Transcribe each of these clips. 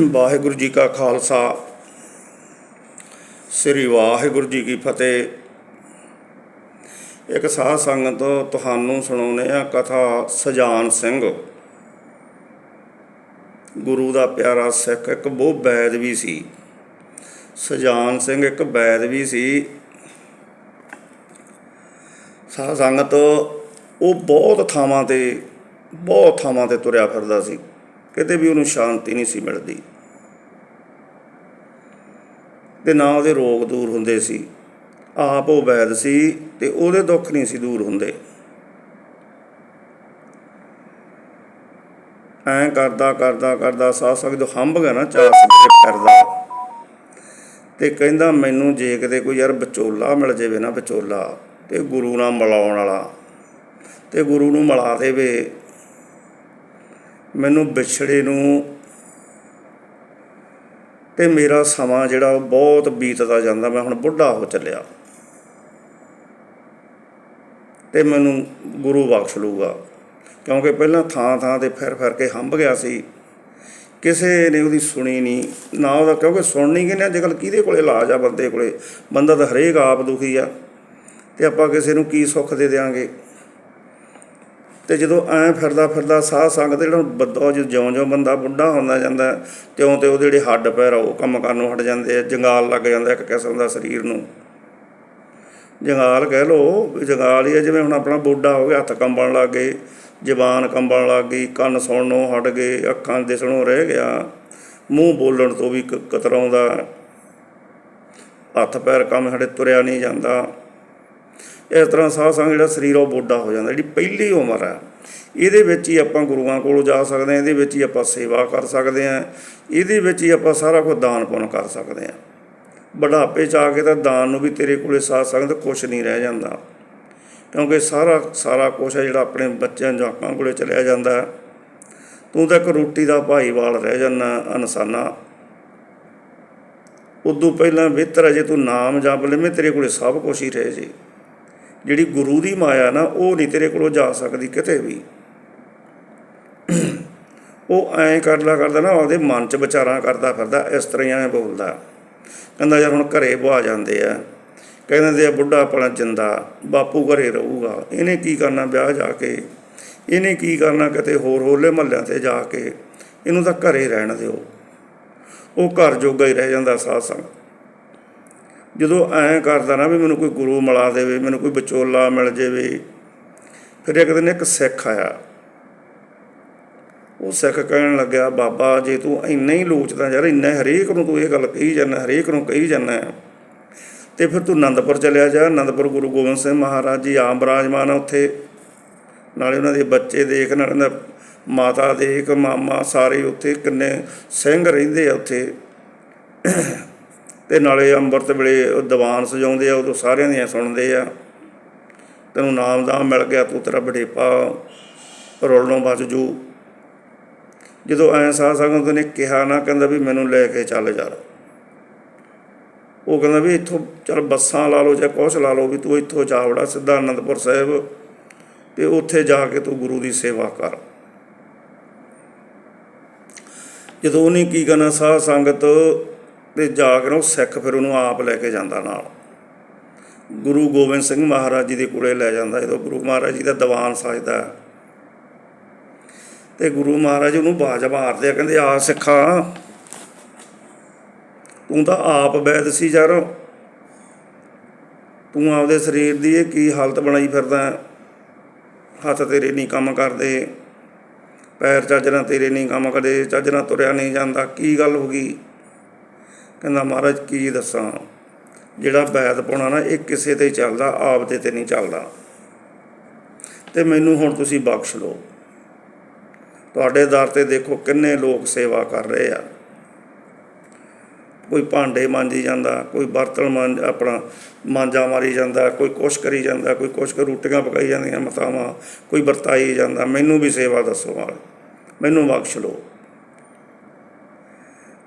ਵਾਹਿਗੁਰੂ ਜੀ ਕਾ ਖਾਲਸਾ। ਸ੍ਰੀ ਵਾਹਿਗੁਰੂ ਜੀ ਕੀ ਫਤਿਹ। ਇੱਕ ਸਾਧ ਸੰਗਤ ਤੁਹਾਨੂੰ ਸੁਣਾਉਂਦੇ ਆ ਕਥਾ ਸਜਾਨ ਸਿੰਘ। ਗੁਰੂ ਦਾ ਪਿਆਰਾ ਸਿੱਖ ਇੱਕ ਬਹੁ ਬੈਦ ਵੀ ਸੀ। ਸਜਾਨ ਸਿੰਘ ਇੱਕ ਬੈਦ ਵੀ ਸੀ। ਸਾਧ ਸੰਗਤ ਉਹ ਬਹੁਤ ਥਾਵਾਂ ਤੇ, ਬਹੁਤ ਥਾਵਾਂ ਤੇ ਤੁਰਿਆ ਫਿਰਦਾ ਸੀ। ਕਿਤੇ ਵੀ ਉਹਨੂੰ ਸ਼ਾਂਤੀ ਨਹੀਂ ਸੀ ਮਿਲਦੀ। ਤੇ ਨਾ ਉਹਦੇ ਰੋਗ ਦੂਰ ਹੁੰਦੇ ਸੀ। ਆਪ ਉਹ ਵੈਦ ਸੀ ਤੇ ਉਹਦੇ ਦੁੱਖ ਨਹੀਂ ਸੀ ਦੂਰ ਹੁੰਦੇ। ਐਂ ਕਰਦਾ ਕਰਦਾ ਕਰਦਾ ਸਾਹ ਸਕਦ ਹੰਬ ਗਿਆ ਨਾ ਚਾਸ ਦੇ ਕਰਦਾ ਤੇ ਕਹਿੰਦਾ ਮੈਨੂੰ ਜੇ ਕਿਤੇ ਕੋਈ ਯਾਰ ਵਿਚੋਲਾ ਮਿਲ ਜਾਵੇ ਨਾ ਵਿਚੋਲਾ ਤੇ ਗੁਰੂ ਨਾਲ ਮਿਲਾਉਣ ਵਾਲਾ ਤੇ ਗੁਰੂ ਨੂੰ ਮਿਲਾ ਦੇਵੇ। ਮੈਨੂੰ ਵਿਛੜੇ ਨੂੰ ਤੇ ਮੇਰਾ ਸਮਾਂ ਜਿਹੜਾ ਉਹ ਬਹੁਤ ਬੀਤਦਾ ਜਾਂਦਾ, ਮੈਂ ਹੁਣ ਬੁੱਢਾ ਹੋ ਚੱਲਿਆ। ਤੇ ਮੈਨੂੰ ਗੁਰੂ ਬਖਸ਼ ਲੂਗਾ ਕਿਉਂਕਿ ਪਹਿਲਾਂ ਥਾਂ ਥਾਂ ਤੇ ਫਿਰ ਫਿਰ ਕੇ ਹੰਬ ਗਿਆ ਸੀ। ਕਿਸੇ ਨੇ ਉਹਦੀ ਸੁਣੀ ਨਹੀਂ ਨਾ ਉਹਦਾ ਕਿਉਂਕਿ ਸੁਣਨੀ ਕਿ ਨਹੀਂ ਅੱਜ ਕੱਲ੍ਹ ਕਿਹਦੇ ਕੋਲੇ ਇਲਾਜ ਆ ਬੰਦੇ ਕੋਲੇ? ਬੰਦਾ ਤਾਂ ਹਰੇਕ ਆਪ ਦੁਖੀ ਆ। ਤੇ ਆਪਾਂ ਕਿਸੇ ਨੂੰ ਕੀ ਸੁੱਖ ਦੇ ਦਿਆਂਗੇ? ਤੇ ਜਦੋਂ ਐਂ ਫਿਰਦਾ ਫਿਰਦਾ ਸਾਹ ਸੰਗ ਤੇ ਜਿਹੜਾ ਬੱਦੋ ਜਿਉਂ ਜਿਉਂ ਬੰਦਾ ਬੁੱਢਾ ਹੁੰਦਾ ਜਾਂਦਾ, ਤਿਉਂ ਤੇ ਉਹਦੇ ਜਿਹੜੇ ਹੱਡ ਪੈਰ ਆ, ਉਹ ਕੰਮ ਕਰਨ ਨੂੰ ਹਟ ਜਾਂਦੇ ਆ, ਜੰਗਾਲ ਲੱਗ ਜਾਂਦਾ ਇੱਕ ਕਿਸਮ ਦਾ ਸਰੀਰ ਨੂੰ। ਜੰਗਾਲ ਕਹਿ ਲੋ ਵੀ ਜੰਗਾਲ ਹੀ ਆ, ਜਿਵੇਂ ਹੁਣ ਆਪਣਾ ਬੁੱਢਾ ਹੋ ਗਿਆ, ਹੱਥ ਕੰਬਣ ਲੱਗ ਗਏ, ਜ਼ਬਾਨ ਕੰਬਣ ਲੱਗ ਗਈ, ਕੰਨ ਸੁਣਨੋਂ ਹਟ ਗਏ, ਅੱਖਾਂ ਦਿਸਣੋਂ ਰਹਿ ਗਿਆ, ਮੂੰਹ ਬੋਲਣ ਤੋਂ ਵੀ ਕਤਰਾਉਂਦਾ ਹੱਥ ਪੈਰ ਕੰਮ ਸਾਡੇ ਤੁਰਿਆ ਨਹੀਂ ਜਾਂਦਾ। ਇਸ ਤਰ੍ਹਾਂ ਸਾਹ ਸੰਗ ਜਿਹੜਾ ਸਰੀਰ ਆ ਉਹ ਬੋਡਾ ਹੋ ਜਾਂਦਾ, ਜਿਹੜੀ ਪਹਿਲੀ ਉਮਰ ਹੈ ਇਹਦੇ ਵਿੱਚ ਹੀ ਆਪਾਂ ਗੁਰੂਆਂ ਕੋਲ ਜਾ ਸਕਦੇ ਹਾਂ, ਇਹਦੇ ਵਿੱਚ ਹੀ ਆਪਾਂ ਸੇਵਾ ਕਰ ਸਕਦੇ ਹਾਂ, ਇਹਦੇ ਵਿੱਚ ਹੀ ਆਪਾਂ ਸਾਰਾ ਕੁਝ ਦਾਨ ਪੁੰਨ ਕਰ ਸਕਦੇ ਹਾਂ। ਬੁਢਾਪੇ ਚ ਆ ਕੇ ਤਾਂ ਦਾਨ ਨੂੰ ਵੀ ਤੇਰੇ ਕੋਲੇ ਸਾਥ ਸੰਗਤ ਕੁਝ ਨਹੀਂ ਰਹਿ ਜਾਂਦਾ। ਕਿਉਂਕਿ ਸਾਰਾ ਸਾਰਾ ਕੁਝ ਹੈ ਜਿਹੜਾ ਆਪਣੇ ਬੱਚਿਆਂ ਜਵਾਕਾਂ ਕੋਲੇ ਚਲਿਆ ਜਾਂਦਾ। ਤੂੰ ਤਾਂ ਇੱਕ ਰੋਟੀ ਦਾ ਭਾਈਵਾਲ ਰਹਿ ਜਾਂਦਾ ਇਨਸਾਨਾ ਉਦੋਂ ਪਹਿਲਾਂ ਬਿਹਤਰ ਹੈ ਜੇ ਤੂੰ ਨਾਮ ਜਪ ਲਵੇਂ, ਤੇਰੇ ਕੋਲੇ ਸਭ ਕੁਝ ਹੀ ਰਹੇ ਜੇ। ਜਿਹੜੀ ਗੁਰੂ ਦੀ ਮਾਇਆ ਨਾ, ਉਹ ਨਹੀਂ ਤੇਰੇ ਕੋਲੋਂ ਜਾ ਸਕਦੀ ਕਿਤੇ ਵੀ। ਉਹ ਐਂ ਕਰਦਾ ਕਰਦਾ ਨਾ, ਆਪਦੇ ਮਨ 'ਚ ਵਿਚਾਰਾਂ ਕਰਦਾ ਫਿਰਦਾ, ਇਸ ਤਰ੍ਹਾਂ ਐਂ ਬੋਲਦਾ। ਕਹਿੰਦਾ ਯਾਰ ਹੁਣ ਘਰੇ ਬੁਆ ਜਾਂਦੇ ਆ। ਕਹਿੰਦੇ ਆ, ਬੁੱਢਾ ਆਪਣਾ ਜਿੰਦਾ, ਬਾਪੂ ਘਰੇ ਰਹੂਗਾ। ਇਹਨੇ ਕੀ ਕਰਨਾ ਵਿਆਹ ਜਾ ਕੇ? ਇਹਨੇ ਕੀ ਕਰਨਾ ਕਿਤੇ ਹੋਰ ਹੋਲੇ ਮਹੱਲਿਆਂ ਤੇ ਜਾ ਕੇ? ਇਹਨੂੰ ਤਾਂ ਘਰੇ ਰਹਿਣ ਦਿਓ। ਉਹ ਘਰ ਜੋਗਾ ਹੀ ਰਹਿ ਜਾਂਦਾ ਸਾਧ ਸੰਗ ਜਦੋਂ ਐਂ ਕਰਦਾ ਨਾ ਵੀ ਮੈਨੂੰ ਕੋਈ ਗੁਰੂ ਮਿਲਾ ਦੇਵੇ, ਮੈਨੂੰ ਕੋਈ ਵਿਚੋਲਾ ਮਿਲ ਜਾਵੇ, ਫਿਰ ਇੱਕ ਦਿਨ ਇੱਕ ਸਿੱਖ ਆਇਆ। ਉਹ ਸਿੱਖ ਕਹਿਣ ਲੱਗਿਆ, ਬਾਬਾ, ਜੇ ਤੂੰ ਇੰਨਾ ਹੀ ਲੋਚਦਾ ਯਾਰ, ਇੰਨਾ ਹਰੇਕ ਨੂੰ ਤੂੰ ਇਹ ਗੱਲ ਕਹੀ ਜਾਂਦਾ, ਹਰੇਕ ਨੂੰ ਕਹੀ ਜਾਂਦਾ ਤੇ ਫਿਰ ਤੂੰ ਆਨੰਦਪੁਰ ਚਲਿਆ ਜਾ। ਆਨੰਦਪੁਰ ਗੁਰੂ ਗੋਬਿੰਦ ਸਿੰਘ ਮਹਾਰਾਜ ਜੀ ਆਮ ਬਰਾਜਮਾਨ ਆ ਉੱਥੇ। ਨਾਲੇ ਉਹਨਾਂ ਦੇ ਬੱਚੇ ਦੇਖ, ਨਾਲੇ ਉਹਨਾਂ ਦਾ ਮਾਤਾ ਦੇਖ, ਮਾਮਾ ਸਾਰੇ ਉੱਥੇ ਕਿੰਨੇ ਸਿੰਘ ਰਹਿੰਦੇ ਆ ਉੱਥੇ। ਤੇ ਨਾਲੇ ਅੰਮ੍ਰਿਤ ਵੇਲੇ ਉਹ ਦੀਵਾਨ ਸਜਾਉਂਦੇ ਆ, ਉਦੋਂ ਸਾਰਿਆਂ ਦੀਆਂ ਸੁਣਦੇ ਆ। ਤੈਨੂੰ ਨਾਮ ਨਾਮਦਾਨ ਮਿਲ ਗਿਆ, ਤੂੰ ਤੇਰਾ ਬੜੇਪਾ ਰੋਲਣੋਂ ਬਚ ਜੂ। ਜਦੋਂ ਐਂ ਸਾਧ ਸੰਗਤ ਨੇ ਕਿਹਾ ਨਾ, ਕਹਿੰਦਾ ਵੀ ਮੈਨੂੰ ਲੈ ਕੇ ਚੱਲ ਯਾਰ। ਉਹ ਕਹਿੰਦਾ ਵੀ ਇੱਥੋਂ ਚੱਲ ਬੱਸਾਂ ਲਾ ਲਓ ਜਾਂ ਕੁਛ ਲਾ ਲਓ ਵੀ ਤੂੰ ਇੱਥੋਂ ਜਾਵੜਾ ਸਿੱਧਾ ਅਨੰਦਪੁਰ ਸਾਹਿਬ ਤੇ ਉੱਥੇ ਜਾ ਕੇ ਤੂੰ ਗੁਰੂ ਦੀ ਸੇਵਾ ਕਰ। ਜਦੋਂ ਉਹਨੇ ਕੀ ਕਰਨਾ, ਸਾਧ ਸੰਗਤ ਤੇ ਜਾ ਕੇ ਉਹ ਸਿੱਖ ਫਿਰ ਉਹਨੂੰ ਆਪ ਲੈ ਕੇ ਜਾਂਦਾ ਨਾਲ। ਗੁਰੂ ਗੋਬਿੰਦ ਸਿੰਘ ਮਹਾਰਾਜ ਜੀ ਦੇ ਕੋਲੇ ਲੈ ਜਾਂਦਾ, ਜਦੋਂ ਗੁਰੂ ਮਹਾਰਾਜ ਜੀ ਦਾ ਦੀਵਾਨ ਸਜਦਾ। ਹੈ। ਤੇ ਗੁਰੂ ਮਹਾਰਾਜ ਉਹਨੂੰ ਬਾਜ ਮਾਰਦੇ ਆ, ਕਹਿੰਦੇ, ਆ ਸਿੱਖਾ, ਤੂੰ ਤਾਂ ਆਪ ਵੈਦ ਸੀ ਯਾਰ। ਤੂੰ ਆਪਦੇ ਸਰੀਰ ਦੀ ਇਹ ਕੀ ਹਾਲਤ ਬਣਾਈ ਫਿਰਦਾ ਹੱਥ ਤੇਰੇ ਨਹੀਂ ਕੰਮ ਕਰਦੇ, ਪੈਰ ਚੱਜ ਤੇਰੇ ਨਹੀਂ ਕੰਮ ਕਰਦੇ, ਚੱਜ ਤੁਰਿਆ ਨਹੀਂ ਜਾਂਦਾ। ਕੀ ਗੱਲ ਹੋ ਗਈ? ਕਹਿੰਦਾ, ਮਹਾਰਾਜ, ਕੀ ਦੱਸਾਂ? ਜਿਹੜਾ ਵੈਦ ਪਾਉਣਾ ਨਾ, ਇਹ ਕਿਸੇ ਤੇ ਹੀ ਚੱਲਦਾ, ਆਪ ਦੇ ਤੇ ਨਹੀਂ ਚੱਲਦਾ। ਤੇ ਮੈਨੂੰ ਹੁਣ ਤੁਸੀਂ ਬਖਸ਼ ਲਓ ਤੁਹਾਡੇ ਦਰ ਤੇ ਦੇਖੋ ਕਿੰਨੇ ਲੋਕ ਸੇਵਾ ਕਰ ਰਹੇ ਆ। ਕੋਈ ਭਾਂਡੇ ਮਾਂਜੀ ਜਾਂਦਾ, ਕੋਈ ਬਰਤਨ ਮਾਂਜ, ਆਪਣਾ ਮਾਂਜਾ ਮਾਰੀ ਜਾਂਦਾ, ਕੋਈ ਕੁਛ ਕਰੀ ਜਾਂਦਾ, ਕੋਈ ਕੁਛ ਕੁ ਰੋਟੀਆਂ ਪਕਾਈ ਜਾਂਦੀਆਂ ਮਤਾਵਾਂ ਕੋਈ ਵਰਤਾਈ ਜਾਂਦਾ। ਮੈਨੂੰ ਵੀ ਸੇਵਾ ਦੱਸੋ ਮਾਲ ਮੈਨੂੰ ਬਖਸ਼ ਲਓ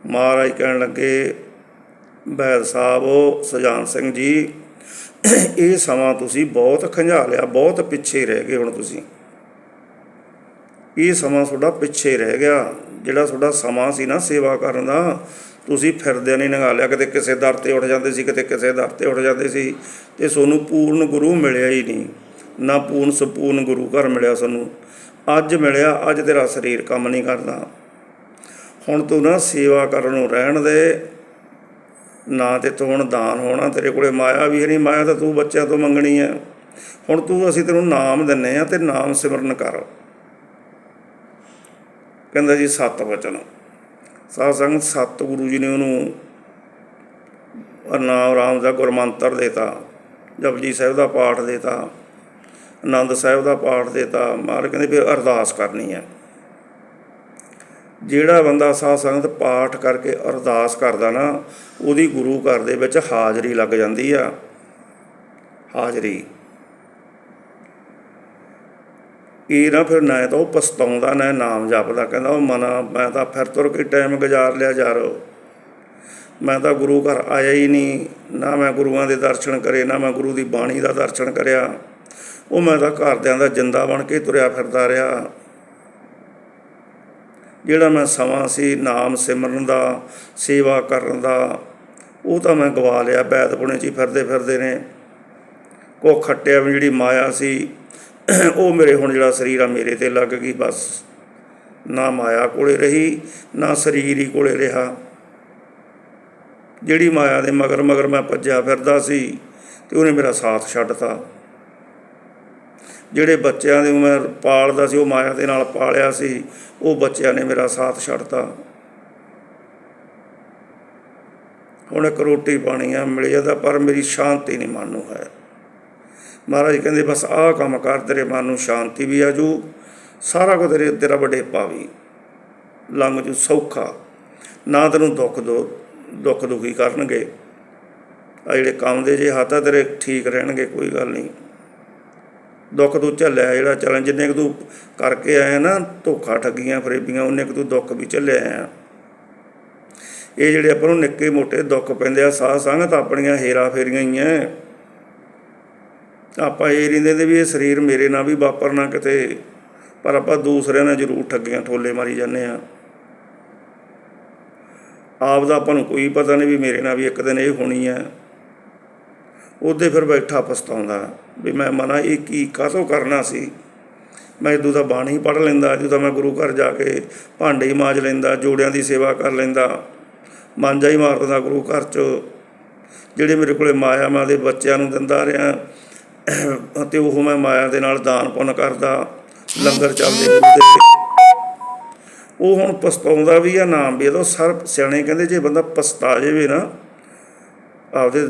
ਮਹਾਰਾਜ ਕਹਿਣ ਲੱਗੇ ਬੈਦ ਸਾਹਿਬ ਸਜਾਨ ਸਿੰਘ ਜੀ, ਇਹ ਸਮਾਂ ਤੁਸੀਂ ਬਹੁਤ ਖੰਝਾ ਲਿਆ, ਬਹੁਤ ਪਿੱਛੇ ਰਹਿ ਗਏ ਹੁਣ ਤੁਸੀਂ। ਇਹ ਸਮਾਂ ਤੁਹਾਡਾ ਪਿੱਛੇ ਰਹਿ ਗਿਆ, ਜਿਹੜਾ ਤੁਹਾਡਾ ਸਮਾਂ ਸੀ ਨਾ ਸੇਵਾ ਕਰਨ ਦਾ, ਤੁਸੀਂ ਫਿਰਦਿਆਂ ਨਹੀਂ ਲੰਘਾ ਲਿਆ, ਕਿਤੇ ਕਿਸੇ ਦਰ ਤੇ ਉੱਠ ਜਾਂਦੇ ਸੀ, ਕਿਤੇ ਕਿਸੇ ਦਰ ਤੇ ਉੱਠ ਜਾਂਦੇ ਸੀ, ਤੇ ਤੁਹਾਨੂੰ ਪੂਰਨ ਗੁਰੂ ਮਿਲਿਆ ਹੀ ਨਹੀਂ। ਨਾ ਪੂਰਨ ਸੰਪੂਰਨ ਗੁਰੂ ਘਰ ਮਿਲਿਆ ਸਾਨੂੰ। ਅੱਜ ਮਿਲਿਆ, ਅੱਜ ਤੇਰਾ ਸਰੀਰ ਕੰਮ ਨਹੀਂ ਕਰਦਾ। ਹੁਣ ਤੂੰ ਨਾ ਸੇਵਾ ਕਰਨ ਨੂੰ ਰਹਿਣ ਦੇ ਨਾ ਤੇ ਤੂੰ ਹੁਣ ਦਾਨ ਹੋਣਾ, ਤੇਰੇ ਕੋਲੇ ਮਾਇਆ ਵੀ ਹੈ ਨਹੀਂ, ਮਾਇਆ ਤਾਂ ਤੂੰ ਬੱਚਿਆਂ ਤੋਂ ਮੰਗਣੀ ਹੈ। ਹੁਣ ਤੂੰ ਅਸੀਂ ਤੈਨੂੰ ਨਾਮ ਦਿੰਨੇ ਆ ਤੇ ਨਾਮ ਸਿਮਰਨ ਕਰ। ਕਹਿੰਦਾ ਜੀ, ਸਤ ਵਚਨ ਸਾਧ ਸੰਗਤ ਸਤ ਗੁਰੂ ਜੀ ਨੇ ਉਹਨੂੰ ਨਾਮ ਰਾਮ ਦਾ ਗੁਰਮੰਤਰ ਦੇਤਾ, ਜਪਜੀ ਸਾਹਿਬ ਦਾ ਪਾਠ ਦੇਤਾ, ਆਨੰਦ ਸਾਹਿਬ ਦਾ ਪਾਠ ਦੇਤਾ। ਮਾਰ ਕਹਿੰਦੇ ਫਿਰ ਅਰਦਾਸ ਕਰਨੀ ਹੈ। ਜਿਹੜਾ ਬੰਦਾ ਸਾਧ ਸੰਗਤ ਪਾਠ ਕਰਕੇ ਅਰਦਾਸ ਕਰਦਾ ਨਾ, ਉਹਦੀ ਗੁਰੂ ਘਰ ਦੇ ਵਿੱਚ ਹਾਜ਼ਰੀ ਲੱਗ ਜਾਂਦੀ ਆ। ਹਾਜ਼ਰੀ। ਇਹ ਨਾ ਫਿਰ ਨਾ ਤਾਂ ਉਹ ਪਛਤਾਉਂਦਾ, ਨਾ ਨਾਮ ਜਪਦਾ, ਕਹਿੰਦਾ ਉਹ ਮਨ, ਮੈਂ ਤਾਂ ਫਿਰ ਤੁਰ ਕੇ ਟਾਈਮ ਗੁਜ਼ਾਰ ਲਿਆ ਯਾਰ। ਮੈਂ ਤਾਂ ਗੁਰੂ ਘਰ ਆਇਆ ਹੀ ਨਹੀਂ, ਨਾ ਮੈਂ ਗੁਰੂਆਂ ਦੇ ਦਰਸ਼ਨ ਕਰੇ, ਨਾ ਮੈਂ ਗੁਰੂ ਦੀ ਬਾਣੀ ਦਾ ਦਰਸ਼ਨ ਕਰਿਆ। ਉਹ ਮੈਂ ਤਾਂ ਘਰਦਿਆਂ ਦਾ ਜਿੰਦਾ ਬਣ ਕੇ ਤੁਰਿਆ ਫਿਰਦਾ ਰਿਹਾ। ਜਿਹੜਾ ਮੈਂ ਸਮਾਂ ਸੀ, ਨਾਮ ਸਿਮਰਨ ਦਾ, ਸੇਵਾ ਕਰਨ ਦਾ, ਉਹ ਤਾਂ ਮੈਂ ਗਵਾ ਲਿਆ। ਬੈਦ ਪੁਣੇ 'ਚ ਹੀ ਫਿਰਦੇ ਫਿਰਦੇ ਨੇ। ਕੋ ਖੱਟਿਆ ਵੀ ਜਿਹੜੀ ਮਾਇਆ ਸੀ, ਉਹ ਮੇਰੇ ਹੁਣ ਜਿਹੜਾ ਸਰੀਰ ਆ, ਮੇਰੇ ਤੇ ਲੱਗ ਗਈ ਬਸ। ਨਾ ਮਾਇਆ ਕੋਲੇ ਰਹੀ, ਨਾ ਸਰੀਰ ਹੀ ਕੋਲੇ ਰਿਹਾ। ਜਿਹੜੀ ਮਾਇਆ ਦੇ ਮਗਰ ਮਗਰ ਮੈਂ ਭੱਜਿਆ ਫਿਰਦਾ ਸੀ, ਤੇ ਉਹਨੇ ਮੇਰਾ ਸਾਥ ਛੱਡਤਾ। ਜਿਹੜੇ ਬੱਚਿਆਂ ਦੇ ਮੈਂ ਪਾਲਦਾ ਸੀ, ਉਹ ਮਾਇਆ ਦੇ ਨਾਲ ਪਾਲਿਆ ਸੀ, ਉਹ ਬੱਚਿਆਂ ਨੇ ਮੇਰਾ ਸਾਥ ਛੱਡਤਾ। ਹੁਣ ਇੱਕ ਰੋਟੀ ਪਾਣੀ ਆ, ਮਿਲ ਜਾਂਦਾ, ਪਰ ਮੇਰੀ ਸ਼ਾਂਤੀ ਨਹੀਂ ਮਨ ਨੂੰ ਹੈ। ਮਹਾਰਾਜ ਕਹਿੰਦੇ, ਬਸ ਆਹ ਕੰਮ ਕਰ, ਤੇਰੇ ਮਨ ਨੂੰ ਸ਼ਾਂਤੀ ਵੀ ਆ ਜੂ, ਸਾਰਾ ਕੁਝ ਤੇਰੇ, ਤੇਰਾ ਵਡੇਪਾ ਵੀ। ਲੰਘ ਜੂ ਸੌਖਾ। ਨਾ ਤੈਨੂੰ ਦੁੱਖ ਦੋ ਦੁੱਖ ਦੁਖੀ ਕਰਨਗੇ। ਆ ਜਿਹੜੇ ਕੰਮ ਦੇ ਜੇ ਹੱਥ ਆ, ਤੇਰੇ ਠੀਕ ਰਹਿਣਗੇ, ਕੋਈ ਗੱਲ ਨਹੀਂ। ਦੁੱਖ ਤੂੰ ਝੱਲਿਆ ਜਿਹੜਾ ਚੱਲਣ, ਜਿੰਨੇ ਕੁ ਤੂੰ ਕਰਕੇ ਆਇਆ ਨਾ, ਧੋਖਾ ਠੱਗੀਆਂ, ਫਰੇਬੀਆਂ, ਉਹਨੇ ਕੁ ਤੂੰ ਦੁੱਖ ਵੀ ਝੱਲਿਆ ਆ। ਇਹ ਜਿਹੜੇ ਆਪਾਂ ਨੂੰ ਨਿੱਕੇ ਮੋਟੇ ਦੁੱਖ ਪੈਂਦੇ ਆ ਸਾਹ ਸੰਗਤ ਆਪਣੀਆਂ ਹੇਰਾ ਫੇਰੀਆਂ ਹੀ ਐ। ਆਪਾਂ ਇਹ ਰਿੰਦੇ ਦੇ ਵੀ ਇਹ ਸਰੀਰ ਮੇਰੇ ਨਾਲ ਵੀ ਵਾਪਰਨਾ ਕਿਤੇ, ਪਰ ਆਪਾਂ ਦੂਸਰਿਆਂ ਨਾਲ ਜ਼ਰੂਰ ਠੱਗੀਆਂ, ਠੋਲੇ ਮਾਰੀ ਜਾਂਦੇ ਆ। ਆਪ ਦਾ ਆਪਾਂ ਨੂੰ ਕੋਈ ਪਤਾ ਨਹੀਂ ਵੀ ਮੇਰੇ ਨਾਲ ਵੀ ਇੱਕ ਦਿਨ ਇਹ ਹੋਣੀ ਹੈ ਉਹਦੇ ਫਿਰ ਬੈਠਾ ਪਛਤਾਉਂਦਾ ਵੀ ਮੈਂ ਮਨਾ ਇਹ ਕੀ, ਕਾਹਤੋਂ ਕਰਨਾ ਸੀ? ਮੈਂ ਇਦੋਂ ਦਾ ਬਾਣੀ ਪੜ੍ਹ ਲੈਂਦਾ, ਜਦੋਂ ਮੈਂ ਗੁਰੂ ਘਰ ਜਾ ਕੇ ਭਾਂਡੇ ਹੀ ਮਾਜ ਲੈਂਦਾ, ਜੋੜਿਆਂ ਦੀ ਸੇਵਾ ਕਰ ਲੈਂਦਾ, ਮਾਂਜਾ ਹੀ ਮਾਰ ਦਿੰਦਾ ਗੁਰੂ ਘਰ 'ਚ। ਜਿਹੜੇ ਮੇਰੇ ਕੋਲੇ ਮਾਇਆ ਮੈਂ ਦੇ ਬੱਚਿਆਂ ਨੂੰ ਦਿੰਦਾ ਰਿਹਾ। ਅਤੇ ਉਹ ਮੈਂ ਮਾਇਆ ਦੇ ਨਾਲ ਦਾਨ ਪੁੰਨ ਕਰਦਾ, ਲੰਗਰ ਚੱਲਦੇ ਗੁਰੂ ਉਹ ਹੁਣ ਪਛਤਾਉਂਦਾ ਵੀ ਆ ਨਾਮ ਵੀ ਇਹਦਾ ਸਰ ਸਿਆਣੇ ਕਹਿੰਦੇ ਜੇ ਬੰਦਾ ਪਛਤਾ ਜਾਵੇ ਨਾ, ਆਪਦੇ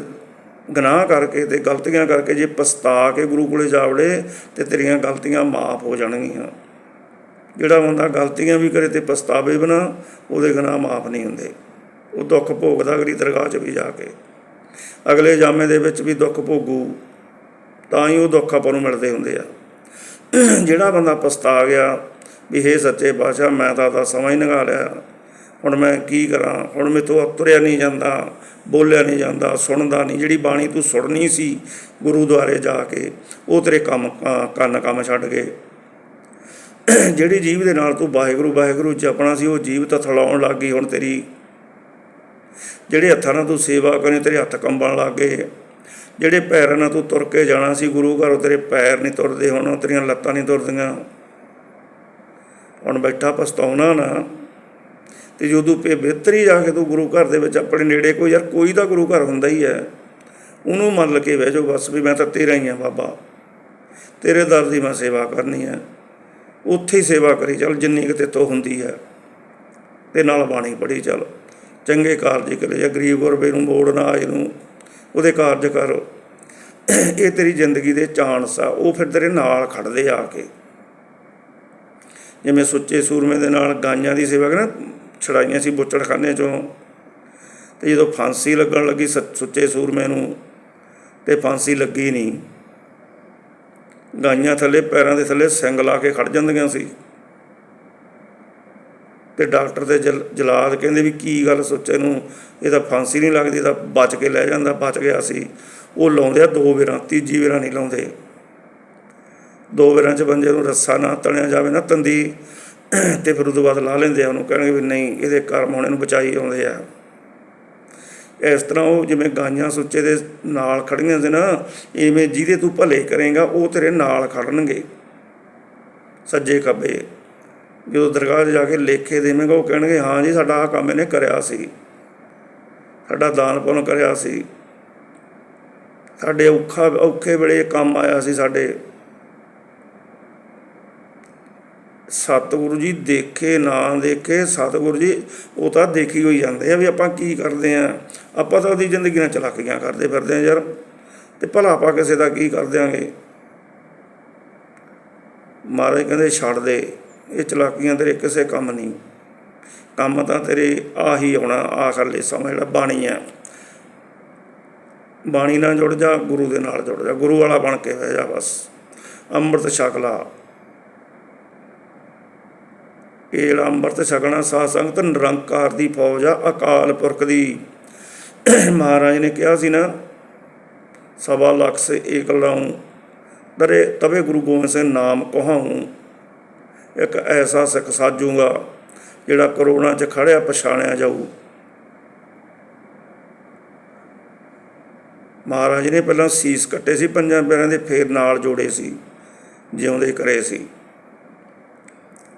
ਗੁਨਾਹ ਕਰਕੇ ਤੇ ਗਲਤੀਆਂ ਕਰਕੇ ਜੇ ਪਛਤਾ ਕੇ ਗੁਰੂ ਕੋਲੇ ਜਾਵੜੇ ਤੇ ਤੇਰੀਆਂ ਗਲਤੀਆਂ ਮਾਫ ਹੋ ਜਾਣਗੀਆਂ। ਜਿਹੜਾ ਬੰਦਾ ਗਲਤੀਆਂ ਵੀ ਕਰੇ ਤੇ ਪਛਤਾਵੇ ਬਣਾ ਉਹਦੇ ਗੁਨਾਹ ਮਾਫ ਨਹੀਂ ਹੁੰਦੇ। ਉਹ ਦੁੱਖ ਭੋਗਦਾ ਅਗਲੀ ਦਰਗਾਹ 'ਚ ਵੀ ਜਾ ਕੇ। ਅਗਲੇ ਜਾਮੇ ਦੇ ਵਿੱਚ ਵੀ ਦੁੱਖ ਭੋਗੂ, ਤਾਂ ਹੀ ਉਹ ਦੁੱਖ ਆਪਾਂ ਨੂੰ ਮਿਲਦੇ ਹੁੰਦੇ ਆ। ਜਿਹੜਾ ਬੰਦਾ ਪਛਤਾ ਗਿਆ ਵੀ ਹੇ ਸੱਚੇ ਪਾਤਸ਼ਾਹ ਮੈਂ ਤਾਂ ਤਾਂ ਸਮਾਂ ਹੀ ਲੰਘਾ ਲਿਆ। ਹੁਣ ਮੈਂ ਕੀ ਕਰਾਂ? ਹੁਣ ਮੇਥੋਂ ਤੁਰਿਆ ਨਹੀਂ ਜਾਂਦਾ, ਬੋਲਿਆ ਨਹੀਂ ਜਾਂਦਾ, ਸੁਣਦਾ ਨਹੀਂ। ਜਿਹੜੀ ਬਾਣੀ ਤੂੰ ਸੁਣਨੀ ਸੀ ਗੁਰੂ ਦੁਆਰੇ ਜਾ ਕੇ, ਉਹ ਤੇਰੇ ਕੰਮ ਕੰਨ ਕੰਮ ਛੱਡ ਗਏ। ਜਿਹੜੀ ਜੀਵ ਦੇ ਨਾਲ ਤੂੰ ਵਾਹਿਗੁਰੂ ਵਾਹਿਗੁਰੂ ਜਪਣਾ ਸੀ, ਉਹ ਜੀਵ ਤਾਂ ਥਲਾਉਣ ਲੱਗ ਗਈ ਹੁਣ ਤੇਰੀ। ਜਿਹੜੇ ਹੱਥਾਂ ਨਾਲ ਤੂੰ ਸੇਵਾ ਕਰੀ ਤੇਰੇ ਹੱਥ ਕੰਬਣ ਲੱਗ ਗਏ। ਜਿਹੜੇ ਪੈਰਾਂ ਨਾਲ ਤੂੰ ਤੁਰ ਕੇ ਜਾਣਾ ਸੀ ਗੁਰੂ ਘਰ ਤੇਰੇ ਪੈਰ ਨਹੀਂ ਤੁਰਦੇ ਹੁਣ ਤੇਰੀਆਂ ਲੱਤਾਂ ਨਹੀਂ ਤੁਰਦੀਆਂ। ਹੁਣ ਬੈਠਾ ਪਛਤਾਉਣਾ ਨਾ। ਤੇ ਜਦੋਂ ਪੇ ਬਿਹਤਰੀ ਜਾ ਕੇ ਤੂੰ ਗੁਰੂ ਘਰ ਦੇ ਵਿੱਚ ਆਪਣੇ ਨੇੜੇ ਕੋਈ, ਯਾਰ ਕੋਈ ਤਾਂ ਗੁਰੂ ਘਰ ਹੁੰਦਾ ਹੀ ਹੈ। ਉਹਨੂੰ ਮੰਨ ਕੇ ਬਹਿ ਜਾਓ ਬਸ ਵੀ ਮੈਂ ਤਾਂ ਤੇਰਾ ਹੀ ਆ ਬਾਬਾ। ਤੇਰੇ ਦਰ ਦੀ ਮੈਂ ਸੇਵਾ ਕਰਨੀ ਹੈ। ਉੱਥੇ ਹੀ ਸੇਵਾ ਕਰੀ ਚੱਲ, ਜਿੰਨੀ ਕਿਤੇ ਤੋਂ ਹੁੰਦੀ ਹੈ। ਤੇ ਨਾਲ ਬਾਣੀ ਪੜੀ ਚੱਲ। ਚੰਗੇ ਕਾਰਜ ਕਰੇ, ਜਾਂ ਗਰੀਬ ਗੁਰਬੇ ਨੂੰ ਮੋੜ ਨਾ ਆਏ ਨੂੰ, ਉਹਦੇ ਕਾਰਜ ਕਰ। ਇਹ ਤੇਰੀ ਜ਼ਿੰਦਗੀ ਦੇ ਚਾਂਸ ਆ, ਉਹ ਫਿਰ ਤੇਰੇ ਨਾਲ ਖੜਦੇ ਆ ਕੇ। ਜਿਵੇਂ ਸੁੱਚੇ ਸੂਰਮੇ ਦੇ ਨਾਲ ਗਾਈਆਂ ਦੀ ਸੇਵਾ ਕਰਨਾ ਛੜਾਈਆਂ ਸੀ, ਬੁੱਚੜਖਾਨੇ ਚੋਂ। ਤੇ ਜਦੋਂ ਫਾਂਸੀ ਲੱਗਣ ਲੱਗੀ ਸ- ਸੁੱਚੇ ਸੂਰਮੇ ਨੂੰ, ਤੇ ਫਾਂਸੀ ਲੱਗੀ ਨਹੀਂ। ਗਾਈਆਂ ਥੱਲੇ, ਪੈਰਾਂ ਦੇ ਥੱਲੇ ਸਿੰਗ ਲਾ ਕੇ ਖੜ ਜਾਂਦੀਆਂ ਸੀ। ਤੇ ਡਾਕਟਰ ਤੇ ਜਲ- ਜਲਾਦ ਕਹਿੰਦੇ ਵੀ ਕੀ ਗੱਲ ਸੁੱਚੇ ਨੂੰ, ਇਹ ਤਾਂ ਫਾਂਸੀ ਨਹੀਂ ਲੱਗਦੀ ਤਾਂ ਬਚ ਕੇ ਲੈ ਜਾਂਦਾ, ਬਚ ਗਿਆ ਸੀ। ਉਹ ਲਾਉਂਦੇ ਆ ਦੋ ਵੇਰਾਂ, ਤੀਜੀ ਵੇਰਾਂ ਨਹੀਂ ਲਾਉਂਦੇ। ਦੋ ਵੇਰਾਂ ਚ ਬੰਦੇ ਨੂੰ ਰੱਸਾ ਨਾ ਤਣਿਆ ਜਾਵੇ ਨਾ ਤੰਦੀ ਤੇ ਫਿਰ ਉਦੋਂ ਬਾਅਦ ਲਾ ਲੈਂਦੇ ਆ ਉਹਨੂੰ, ਕਹਿਣਗੇ ਵੀ ਨਹੀਂ, ਇਹਦੇ ਕਰਮ ਹੁਣ ਇਹਨੂੰ ਬਚਾਈ ਆਉਂਦੇ ਆ। ਇਸ ਤਰ੍ਹਾਂ ਉਹ ਜਿਵੇਂ ਗਾਈਆਂ ਸੁੱਚੇ ਦੇ ਨਾਲ ਖੜੀਆਂ ਸੀ ਨਾ, ਇਵੇਂ ਜਿਹਦੇ ਤੂੰ ਭਲੇ ਕਰੇਗਾ, ਉਹ ਤੇਰੇ ਨਾਲ ਖੜਨਗੇ। ਸੱਜੇ ਖੱਬੇ। ਜਦੋਂ ਦਰਗਾਹ 'ਚ ਜਾ ਕੇ ਲੇਖੇ ਦੇਵੇਂਗਾ, ਉਹ ਕਹਿਣਗੇ, ਹਾਂ ਜੀ, ਸਾਡਾ ਆਹ ਕੰਮ ਇਹਨੇ ਕਰਿਆ ਸੀ। ਸਾਡਾ ਦਾਨ ਪੁੰਨ ਕਰਿਆ ਸੀ। ਸਾਡੇ ਔਖਾ, ਔਖੇ ਵੇਲੇ ਕੰਮ ਆਇਆ ਸੀ ਸਾਡੇ। ਸਤਿਗੁਰੂ ਜੀ ਦੇਖੇ, ਨਾ ਦੇਖੇ, ਸਤਿਗੁਰੂ ਜੀ, ਉਹ ਤਾਂ ਦੇਖੀ ਹੋਈ ਜਾਂਦੇ ਆ ਵੀ ਆਪਾਂ ਕੀ ਕਰਦੇ ਆ। ਆਪਾਂ ਤਾਂ ਉਹਦੀ ਜ਼ਿੰਦਗੀ ਨਾਲ ਚਲਾਕੀਆਂ ਕਰਦੇ ਫਿਰਦੇ ਆ ਯਾਰ। ਤੇ ਭਲਾ ਆਪਾਂ ਕਿਸੇ ਦਾ ਕੀ ਕਰ ਦਿਆਂਗੇ? ਮਹਾਰਾਜ ਕਹਿੰਦੇ, ਛੱਡ ਦੇ, ਇਹ ਚਲਾਕੀਆਂ ਤੇਰੇ ਕਿਸੇ ਕੰਮ ਨਹੀਂ। ਕੰਮ ਤਾਂ ਤੇਰੇ ਆ ਹੀ ਆਉਣਾ, ਆਖਰਲੇ ਸਮਾਂ ਜਿਹੜਾ ਬਾਣੀ ਆ। ਬਾਣੀ ਨਾਲ ਜੁੜ ਜਾ, ਗੁਰੂ ਦੇ ਨਾਲ ਜੁੜ ਜਾ, ਗੁਰੂ ਵਾਲਾ ਬਣ ਕੇ ਰਹਿ ਜਾ ਬਸ। ਅੰਮ੍ਰਿਤ ਛਕ ਲਾ। ਇਹ ਜਿਹੜਾ ਅੰਮ੍ਰਿਤ ਛਕਣਾ, ਸਾਧ ਸੰਗਤ, ਨਿਰੰਕਾਰ ਦੀ ਫੌਜ ਆ, ਅਕਾਲ ਪੁਰਖ ਦੀ। ਮਹਾਰਾਜ ਨੇ ਕਿਹਾ ਸੀ ਨਾ, ਸਵਾ ਲੱਖ ਸੇ ਏਕ ਲਾਉਂ, ਦਰੇ ਤਵੇ ਗੁਰੂ ਗੋਬਿੰਦ ਸਿੰਘ ਨਾਮ ਕਹਾਉਂ, ਇੱਕ ਐਸਾ ਸਿੱਖ ਸਾਜੂਗਾ, ਜਿਹੜਾ ਕਰੋਨਾ 'ਚ ਖੜਿਆ, ਪਛਾਣਿਆ ਜਾਊ। ਮਹਾਰਾਜ ਨੇ ਪਹਿਲਾਂ ਸੀਸ ਕੱਟੇ ਸੀ, ਪੰਜਾਂ ਪੈਰਾਂ ਦੇ ਫੇਰ ਨਾਲ ਜੋੜੇ ਸੀ, ਜਿਉਂਦੇ ਕਰੇ ਸੀ।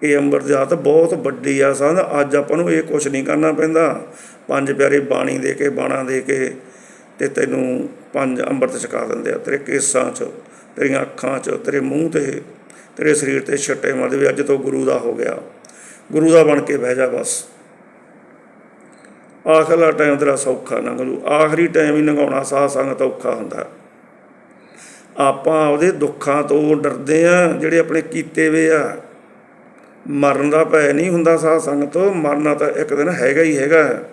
ਇਹ ਅੰਬਰ ਜਾਤ ਬਹੁਤ ਵੱਡੀ ਆ ਸੰਧ, ਅੱਜ ਆਪਾਂ ਨੂੰ ਇਹ ਕੁਝ ਨਹੀਂ ਕਰਨਾ ਪੈਂਦਾ। ਪੰਜ ਪਿਆਰੇ ਬਾਣੀ ਦੇ ਕੇ, ਬਾਣਾ ਦੇ ਕੇ ਤੇ ਤੈਨੂੰ ਪੰਜ ਅੰਮ੍ਰਿਤ ਛਕਾ ਦਿੰਦੇ ਆ। ਤੇਰੇ ਕੇਸਾਂ 'ਚ, ਤੇਰੀਆਂ ਅੱਖਾਂ 'ਚ, ਤੇਰੇ ਮੂੰਹ ਤੇ, ਤੇਰੇ ਸਰੀਰ ਤੇ ਛੱਟੇ ਮਾਰਦੇ ਵੀ ਅੱਜ ਤੋਂ ਗੁਰੂ ਦਾ ਹੋ ਗਿਆ। ਗੁਰੂ ਦਾ ਬਣ ਕੇ ਬਹਿ ਜਾ ਬਸ। ਆਖਰਲਾ ਟਾਈਮ ਤੇਰਾ ਸੌਖਾ ਲੰਘ ਜੂ। ਆਖਰੀ ਟਾਈਮ ਹੀ ਲੰਘਾਉਣਾ ਸਾਹ ਸੰਗਤ ਔਖਾ ਹੁੰਦਾ। ਆਪਾਂ ਉਹਦੇ ਦੁੱਖਾਂ ਤੋਂ ਡਰਦੇ ਆ, ਜਿਹੜੇ ਆਪਣੇ ਕੀਤੇ ਵੇ ਆ। ਮਰਨ ਦਾ ਭੈ ਨਹੀਂ ਹੁੰਦਾ ਸਾਧ ਸੰਗਤ, ਮਰਨਾ ਤਾਂ ਇੱਕ ਦਿਨ ਹੈਗਾ ਹੀ ਹੈਗਾ।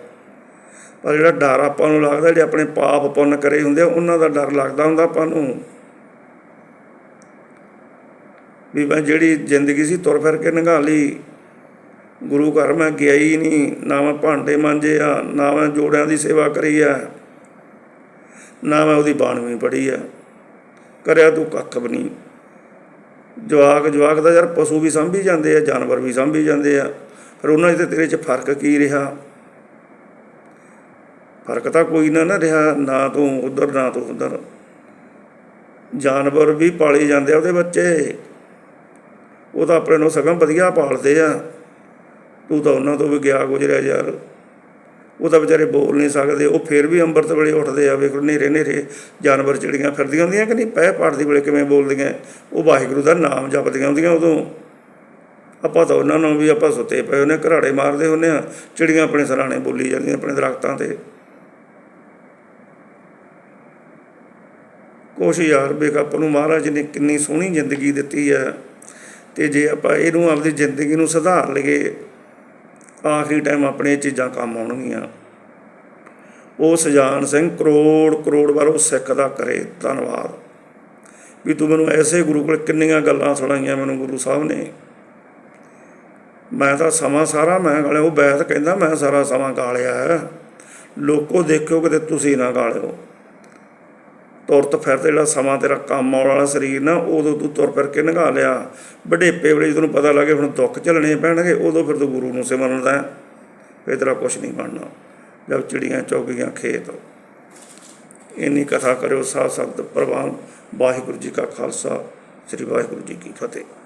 ਪਰ ਜਿਹੜਾ ਡਰ ਆਪਾਂ ਨੂੰ ਲੱਗਦਾ, ਜਿਹੜੇ ਆਪਣੇ ਪਾਪ ਪੁੰਨ ਕਰੇ ਹੁੰਦੇ ਆ, ਉਹਨਾਂ ਦਾ ਡਰ ਲੱਗਦਾ ਹੁੰਦਾ ਆਪਾਂ ਨੂੰ। ਵੀ ਮੈਂ ਜਿਹੜੀ ਜ਼ਿੰਦਗੀ ਸੀ, ਤੁਰ ਫਿਰ ਕੇ ਲੰਘਾ ਲਈ। ਗੁਰੂ ਘਰ ਮੈਂ ਗਿਆ ਹੀ ਨਹੀਂ, ਨਾ ਮੈਂ ਭਾਂਡੇ ਮਾਂਜੇ ਆ, ਨਾ ਮੈਂ ਜੋੜਿਆਂ ਦੀ ਸੇਵਾ ਕਰੀ ਆ, ਨਾ ਮੈਂ ਉਹਦੀ ਬਾਣਵੀਂ ਪੜ੍ਹੀ ਆ। ਕਰਿਆ ਤੂੰ ਕੱਖ ਵੀ ਨਹੀਂ। ਜਵਾਕ ਜਵਾਕ ਦਾ ਯਾਰ ਪਸ਼ੂ ਵੀ ਸੰਭੀ ਜਾਂਦੇ ਆ, ਜਾਨਵਰ ਵੀ ਸੰਭੀ ਜਾਂਦੇ ਆ। ਫਿਰ ਉਹਨਾਂ 'ਚ ਤੇ ਤੇਰੇ 'ਚ ਫ਼ਰਕ ਕੀ ਰਿਹਾ? ਫ਼ਰਕ ਤਾਂ ਕੋਈ ਨਾ ਨਾ ਰਿਹਾ, ਨਾ ਤੂੰ ਉਧਰ, ਨਾ ਤੂੰ ਉਧਰ। ਜਾਨਵਰ ਵੀ ਪਾਲੇ ਜਾਂਦੇ ਆ ਉਹਦੇ ਬੱਚੇ। ਉਹ ਤਾਂ ਆਪਣੇ ਨੂੰ ਸਗੋਂ ਵਧੀਆ ਪਾਲਦੇ ਆ। ਤੂੰ ਤਾਂ ਉਹਨਾਂ ਤੋਂ ਵੀ ਗਿਆ ਗੁਜਰਿਆ ਯਾਰ। ਉਹ ਤਾਂ ਵਿਚਾਰੇ ਬੋਲ ਨਹੀਂ ਸਕਦੇ, ਉਹ ਫਿਰ ਵੀ ਅੰਮ੍ਰਿਤ ਵੇਲੇ ਉੱਠਦੇ ਆ, ਵੇਖੋ ਨੇਰੇ ਨੇਰੇ ਜਾਨਵਰ ਚਿੜੀਆਂ ਫਿਰਦੀਆਂ ਹੁੰਦੀਆਂ ਕਿ ਨਹੀਂ, ਪੈ ਪਾਠ ਦੀ ਵੇਲੇ ਕਿਵੇਂ ਬੋਲਦੀਆਂ, ਉਹ ਵਾਹਿਗੁਰੂ ਦਾ ਨਾਮ ਜਪਦੀਆਂ ਹੁੰਦੀਆਂ ਉਦੋਂ। ਆਪਾਂ ਤਾਂ ਉਹਨਾਂ ਨੂੰ ਵੀ ਆਪਾਂ ਸੁੱਤੇ ਪਏ ਉਹਨੇ ਘਰਾੜੇ ਮਾਰਦੇ ਹੁੰਦੇ ਆ, ਚਿੜੀਆਂ ਆਪਣੇ ਸਰਾਣੇ ਬੋਲੀ ਜਾਂਦੀਆਂ ਆਪਣੇ ਦਰਖਤਾਂ ਤੇ। ਕੁਛ ਯਾਰ, ਵੇਖ ਆਪਾਂ ਨੂੰ ਮਹਾਰਾਜ ਨੇ ਕਿੰਨੀ ਸੋਹਣੀ ਜ਼ਿੰਦਗੀ ਦਿੱਤੀ ਹੈ ਤੇ ਜੇ ਆਪਾਂ ਇਹਨੂੰ ਆਪਦੀ ਜ਼ਿੰਦਗੀ ਨੂੰ ਸੁਧਾਰ ਲਈਏ ਆਖਰੀ ਟਾਈਮ ਆਪਣੇ ਚੀਜ਼ਾਂ ਕੰਮ ਆਉਣਗੀਆਂ। ਉਹ ਸਜਾਨ ਸਿੰਘ ਕਰੋੜ ਕਰੋੜ ਵਾਰ ਉਹ ਸਿੱਖ ਦਾ ਕਰੇ, ਧੰਨਵਾਦ। ਵੀ ਤੂੰ ਮੈਨੂੰ ਐਸੇ ਗੁਰੂ ਕੋਲ ਕਿੰਨੀਆਂ ਗੱਲਾਂ ਸੁਣਾਈਆਂ ਮੈਨੂੰ ਗੁਰੂ ਸਾਹਿਬ ਨੇ। ਮੈਂ ਤਾਂ ਸਮਾਂ ਸਾਰਾ ਮੈਂ ਗਾਲਿਆ, ਉਹ ਬੈਤ ਕਹਿੰਦਾ ਮੈਂ ਸਾਰਾ ਸਮਾਂ ਗਾਲਿਆ। ਹੈ। ਲੋਕੋ ਦੇਖਿਓ ਕਿਤੇ ਤੁਸੀਂ ਨਾ ਗਾਲਿਓ। ਤੁਰਤ ਫਿਰਦੇ ਜਿਹੜਾ ਸਮਾਂ ਤੇਰਾ ਕੰਮ ਆਉਣ ਵਾਲਾ ਸਰੀਰ ਨਾ, ਉਦੋਂ ਤੂੰ ਤੁਰ ਫਿਰ ਕੇ ਨਗਾ ਲਿਆ। ਵਡੇਪੇ ਵੇਲੇ ਤੈਨੂੰ ਪਤਾ ਲੱਗੇ ਹੁਣ ਦੁੱਖ ਝੱਲਣੇ ਪੈਣਗੇ, ਉਦੋਂ ਫਿਰ ਤੂੰ ਗੁਰੂ ਨੂੰ ਸਿਮਰਨਦਾ ਹੈ। ਫਿਰ ਤੇਰਾ ਕੁਝ ਨਹੀਂ ਬਣਨਾ। ਜਦ ਚਿੜੀਆਂ ਚੌਗੀਆਂ ਖੇਤ। ਇੰਨੀ ਕਥਾ ਕਰਿਓ, ਸਾਧ ਸੰਗਤ ਪ੍ਰਵਾਨ। ਵਾਹਿਗੁਰੂ ਜੀ ਕਾ ਖਾਲਸਾ, ਸ੍ਰੀ ਵਾਹਿਗੁਰੂ ਜੀ ਕੀ ਫਤਿਹ।